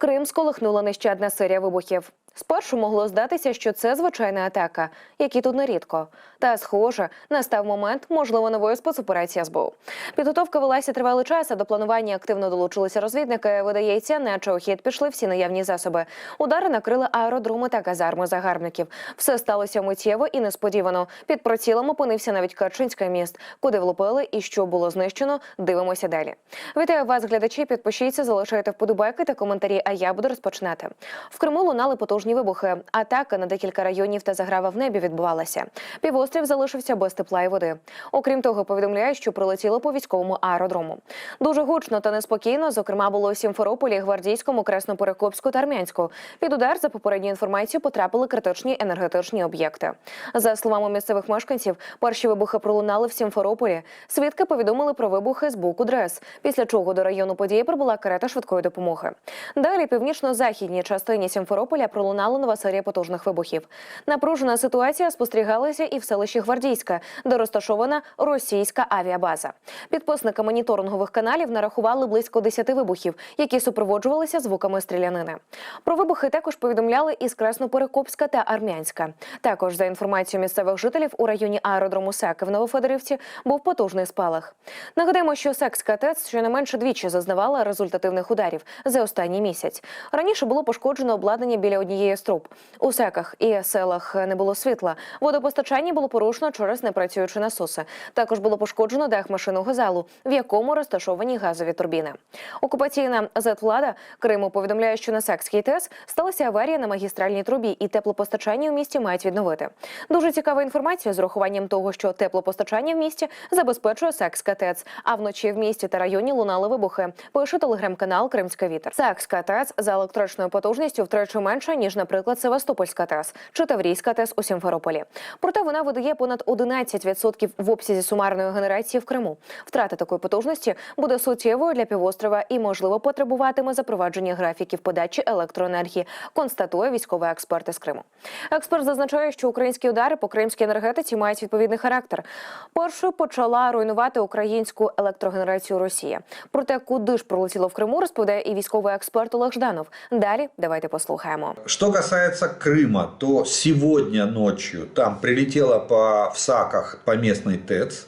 Крим сколихнула нещадна серія вибухів. Спершу могло здатися, що це звичайна атака, які тут нерідко. Та, схоже, настав момент, можливо, нової спецоперації СБУ. Підготовка велася тривалий час, а до планування активно долучилися розвідники. Видається, наче у хід пішли всі наявні засоби. Удари накрили аеродроми та казарми загарбників. Все сталося миттєво і несподівано. Під прицілом опинився навіть Керченський міст, куди влупили і що було знищено. Дивимося далі. Вітаю вас, глядачі. Підпишіться, залишайте вподобайки та коментарі. А я буду розпочинати. В Криму лунали потужні вибухи. Атака на декілька районів та заграва в небі відбувалася. Півострів залишився без тепла і води. Окрім того, повідомляють, що прилетіло по військовому аеродрому. Дуже гучно та неспокійно. Зокрема, було у Сімферополі, Гвардійському, Красноперекопську та Армянську. Під удар за попередньою інформацією потрапили критичні енергетичні об'єкти. За словами місцевих мешканців, перші вибухи пролунали в Сімферополі. Свідки повідомили про вибухи з боку ДРЕС, після чого до району події прибула карета швидкої допомоги. Далі північно-західній частині Сімферополя нова серія потужних вибухів. Напружена ситуація спостерігалася і в селищі Гвардійське, де розташована російська авіабаза. Підписники моніторингових каналів нарахували близько 10 вибухів, які супроводжувалися звуками стрілянини. Про вибухи також повідомляли із Красноперекопська та Армянська. Також за інформацією місцевих жителів у районі аеродрому Саки в Новофедорівці був потужний спалах. Нагадаємо, що Секська ТЕЦ щонайменше двічі зазнавала результативних ударів за останній місяць. Раніше було пошкоджено обладнання біля однієї з труб. У секах і селах не було світла. Водопостачання було порушено через непрацюючі насоси. Також було пошкоджено дах машинного залу, в якому розташовані газові турбіни. Окупаційна зетвлада Криму повідомляє, що на Секській ТЕС сталася аварія на магістральній трубі, і теплопостачання у місті мають відновити. Дуже цікава інформація з урахуванням того, що теплопостачання в місті забезпечує Секська ТЕЦ, а вночі в місті та районі лунали вибухи. Пише телеграм-канал Кримська Вітер. Секська ТЕЦ за електричною потужністю втричі менша ніж, наприклад, Севастопольська ТЕС чи Таврійська ТЕС у Сімферополі. Проте вона видає понад 11% в обсязі сумарної генерації в Криму. Втрата такої потужності буде суттєвою для півострова і, можливо, потребуватиме запровадження графіків подачі електроенергії, констатує військовий експерт із Криму. Експерт зазначає, що українські удари по кримській енергетиці мають відповідний характер. Першою почала руйнувати українську електрогенерацію Росія. Проте, куди ж пролетіло в Криму, розповідає і військовий експерт Олег Жданов. Далі давайте послухаємо. Что касается Крыма, то сегодня ночью там прилетело по в Саках по местной ТЭЦ.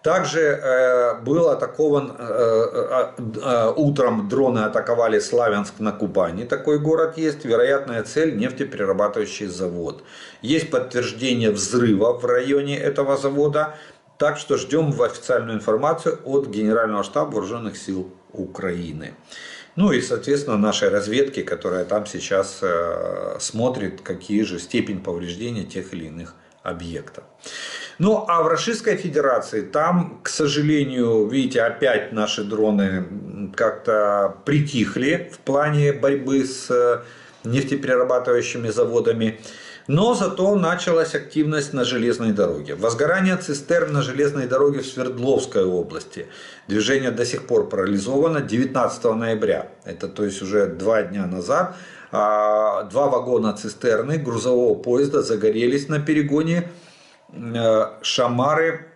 Также э, был атакован э, э, утром дроны атаковали Славянск на Кубани. Такой город есть. Вероятная цель нефтеперерабатывающий завод. Есть подтверждение взрыва в районе этого завода. Так что ждем официальную информацию от Генерального штаба Вооруженных сил Украины. Ну и, соответственно, нашей разведки, которая там сейчас э, смотрит, какие же степень повреждения тех или иных объектов. Ну а в Российской Федерации там, к сожалению, видите, опять наши дроны как-то притихли в плане борьбы с э, нефтеперерабатывающими заводами. Но зато началась активность на железной дороге. Возгорание цистерн на железной дороге в Свердловской области. Движение до сих пор парализовано 19 ноября. Это то есть уже два дня назад. а, Два вагона цистерны грузового поезда загорелись на перегоне э, Шамары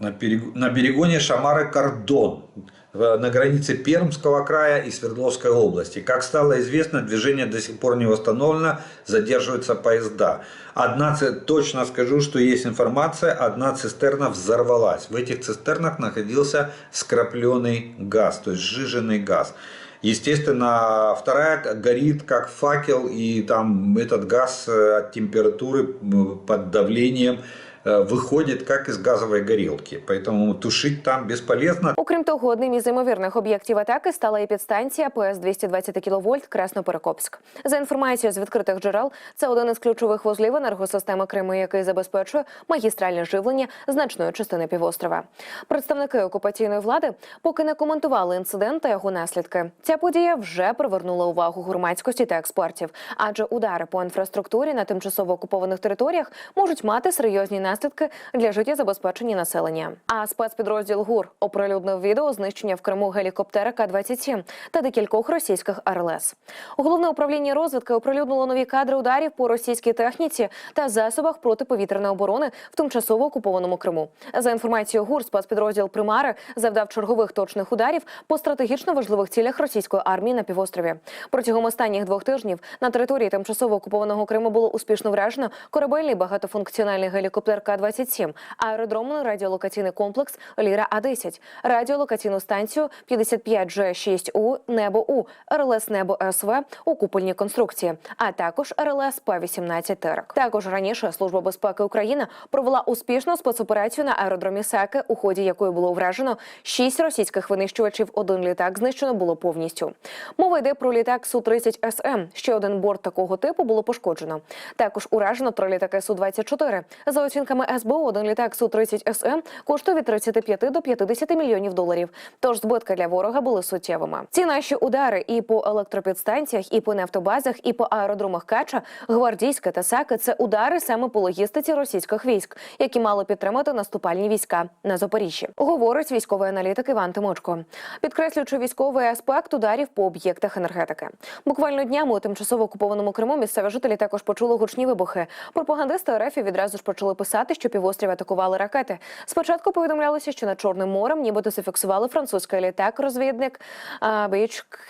берег- на перегоне Шамары-Кордон в- на границе Пермского края и Свердловской области. Как стало известно, движение до сих пор не восстановлено, задерживаются поезда. Одна, точно скажу, что есть информация, одна цистерна взорвалась. В этих цистернах находился скрапленый газ, то есть сжиженный газ. Естественно, вторая горит как факел, и там этот газ э, от температуры под давлением э, выходит как из газовой горелки. Поэтому тушить там бесполезно. Окрім того, одним із ймовірних об'єктів атаки стала і підстанція ПС 220 кВт Красноперекопськ. За інформацією з відкритих джерел, це один із ключових вузлів енергосистеми Криму, який забезпечує магістральне живлення значної частини півострова. Представники окупаційної влади поки не коментували інцидент та його наслідки. Ця подія вже привернула увагу громадськості та експертів, адже удари по інфраструктурі на тимчасово окупованих територіях можуть мати серйозні наслідки наслідки для життєзабезпечення населення. А спецпідрозділ ГУР оприлюднив відео знищення в Криму гелікоптера К-27 та декількох російських РЛС. Головне управління розвідки оприлюднило нові кадри ударів по російській техніці та засобах протиповітряної оборони в тимчасово окупованому Криму. За інформацією ГУР, спецпідрозділ Примари завдав чергових точних ударів по стратегічно важливих цілях російської армії на півострові. Протягом останніх двох тижнів на території тимчасово окупованого Криму було успішно вражено корабельний багатофункціональний гелікоптер К-27, аеродромний радіолокаційний комплекс Ліра А-10, радіолокаційну станцію 55G6У Небо У, РЛС Небо СВ у купольній конструкції, а також РЛС П-18 Терек. Також раніше Служба безпеки України провела успішну спецоперацію на аеродромі Саки, у ході якої було вражено шість російських винищувачів. Один літак знищено було повністю. Мова йде про літак Су-30 СМ. Ще один борт такого типу було пошкоджено. Також уражено три літаки Су-24. За оцінками СБУ, один літак Су-30 СМ коштує від 35 до 50 мільйонів доларів. Тож збитки для ворога були суттєвими. Ці наші удари і по електропідстанціях, і по нафтобазах, і по аеродромах Кача, Гвардійська та Саки – це удари саме по логістиці російських військ, які мали підтримати наступальні війська на Запоріжжі. Говорить військовий аналітик Іван Тимочко, підкреслюючи військовий аспект ударів по об'єктах енергетики. Буквально днями у тимчасово окупованому Криму місцеві жителі також почули гучні вибухи. Пропагандисти РФ відразу ж почали писати, що півострів атакували ракети. Спочатку повідомлялося, що над Чорним морем нібито зафіксували французький літак-розвідник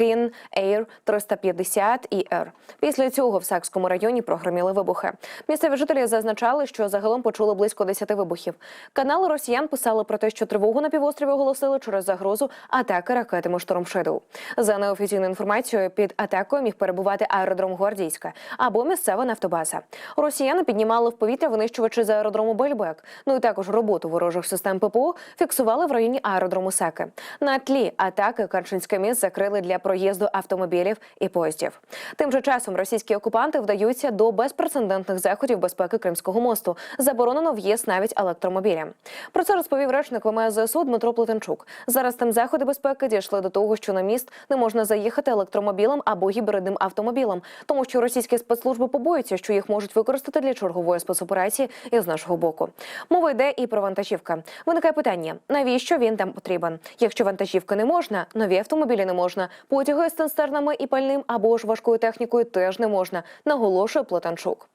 King Air 350 ІР. Після цього в Сакському районі прогреміли вибухи. Місцеві жителі зазначали, що загалом почули близько 10 вибухів. Канали росіян писали про те, що тривогу на півострові оголосили через загрозу атаки ракетами Шторм Шедоу. За неофіційною інформацією, під атакою міг перебувати аеродром Гвардійська або місцева нафтобаза. Росіяни піднімали в повітря винищувачі з аеродрому Бельбек. Ну і також роботу ворожих систем ППО фіксували в районі аеродрому Саки. На тлі атаки Карчинське міст закрили для проїзду автомобілів і поїздів. Тим же часом російські окупанти вдаються до безпрецедентних заходів безпеки Кримського мосту. Заборонено в'їзд навіть електромобілям. Про це розповів речник ВМС ЗСУ Дмитро Плетенчук. Зараз тим заходи безпеки дійшли до того, що на міст не можна заїхати електромобілем або гібридним автомобілем, тому що російські спецслужби побоюються, що їх можуть використати для чергової спецоперації із нашого боку. Мова йде і про вантажівка. Виникає питання: навіщо він там потрібен? Якщо вантажівки не можна, нові автомобілі не можна, потяги з цистернами і пальним або ж важкою технікою теж не можна, наголошує Плетенчук.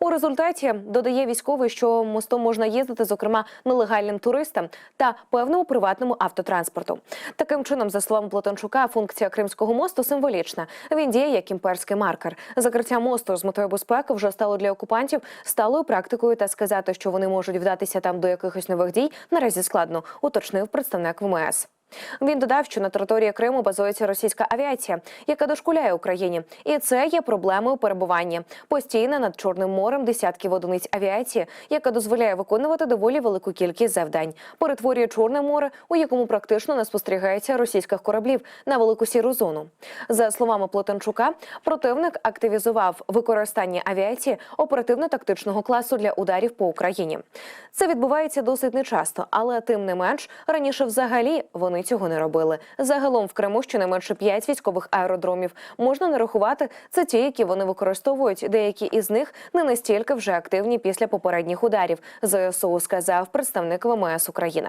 У результаті додає військовий, що мостом можна їздити, зокрема нелегальним туристам та певному приватному автотранспорту. Таким чином, за словами Платончука, функція Кримського мосту символічна. Він діє як імперський маркер. Закриття мосту з метою безпеки вже стало для окупантів сталою практикою, та сказати, що вони можуть вдатися там до якихось нових дій, наразі складно, уточнив представник ВМС. Він додав, що на території Криму базується російська авіація, яка дошкуляє Україні, і це є проблемою перебування. Постійно над Чорним морем десятків одиниць авіації, яка дозволяє виконувати доволі велику кількість завдань. Перетворює Чорне море, у якому практично не спостерігається російських кораблів на велику сіру зону. За словами Плотенчука, противник активізував використання авіації оперативно-тактичного класу для ударів по Україні. Це відбувається досить нечасто, але тим не менш раніше взагалі вони цього не робили. Загалом в Криму щонайменше п'ять військових аеродромів можна не рахувати. Це ті, які вони використовують. Деякі із них не настільки вже активні після попередніх ударів. ЗСУ сказав представник ВМС України.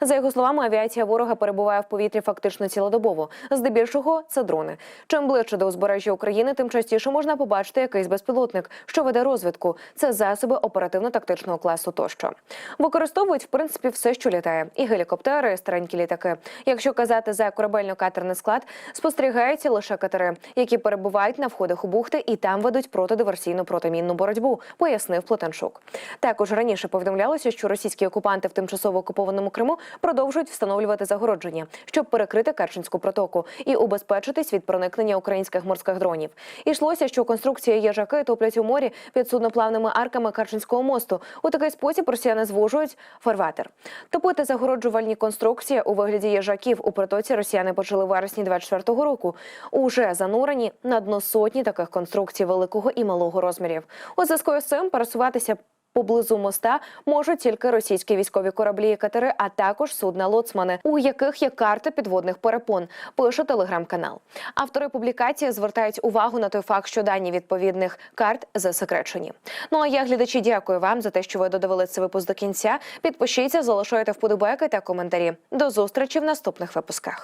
За його словами, авіація ворога перебуває в повітрі фактично цілодобово. Здебільшого це дрони. Чим ближче до узбережжя України, тим частіше можна побачити якийсь безпілотник, що веде розвідку. Це засоби оперативно-тактичного класу тощо. Використовують в принципі все, що літає, і гелікоптери, і старенькі літаки. Якщо казати за корабельно-катерний склад, спостерігаються лише катери, які перебувають на входах у бухти і там ведуть протидиверсійну протимінну боротьбу, пояснив Плотенчук. Також раніше повідомлялося, що російські окупанти в тимчасово окупованому Криму продовжують встановлювати загородження, щоб перекрити Керченську протоку і убезпечитись від проникнення українських морських дронів. Ішлося, що конструкції їжаки топлять у морі під судноплавними арками Керченського мосту. У такий спосіб росіяни звужують фарватер. Топити загороджувальні конструкції у вигляді їжаків у притоці росіяни почали в вересні 24-го року. Уже занурені на дно сотні таких конструкцій великого і малого розмірів. У зв'язку з цим пересуватися поблизу моста можуть тільки російські військові кораблі і катери, а також судна лоцмани, у яких є карта підводних перепон. Пише телеграм-канал. Автори публікації звертають увагу на той факт, що дані відповідних карт засекречені. Ну а я глядачі дякую вам за те, що ви додивилися цей випуск до кінця. Підпишіться, залишайте вподобайки та коментарі. До зустрічі в наступних випусках.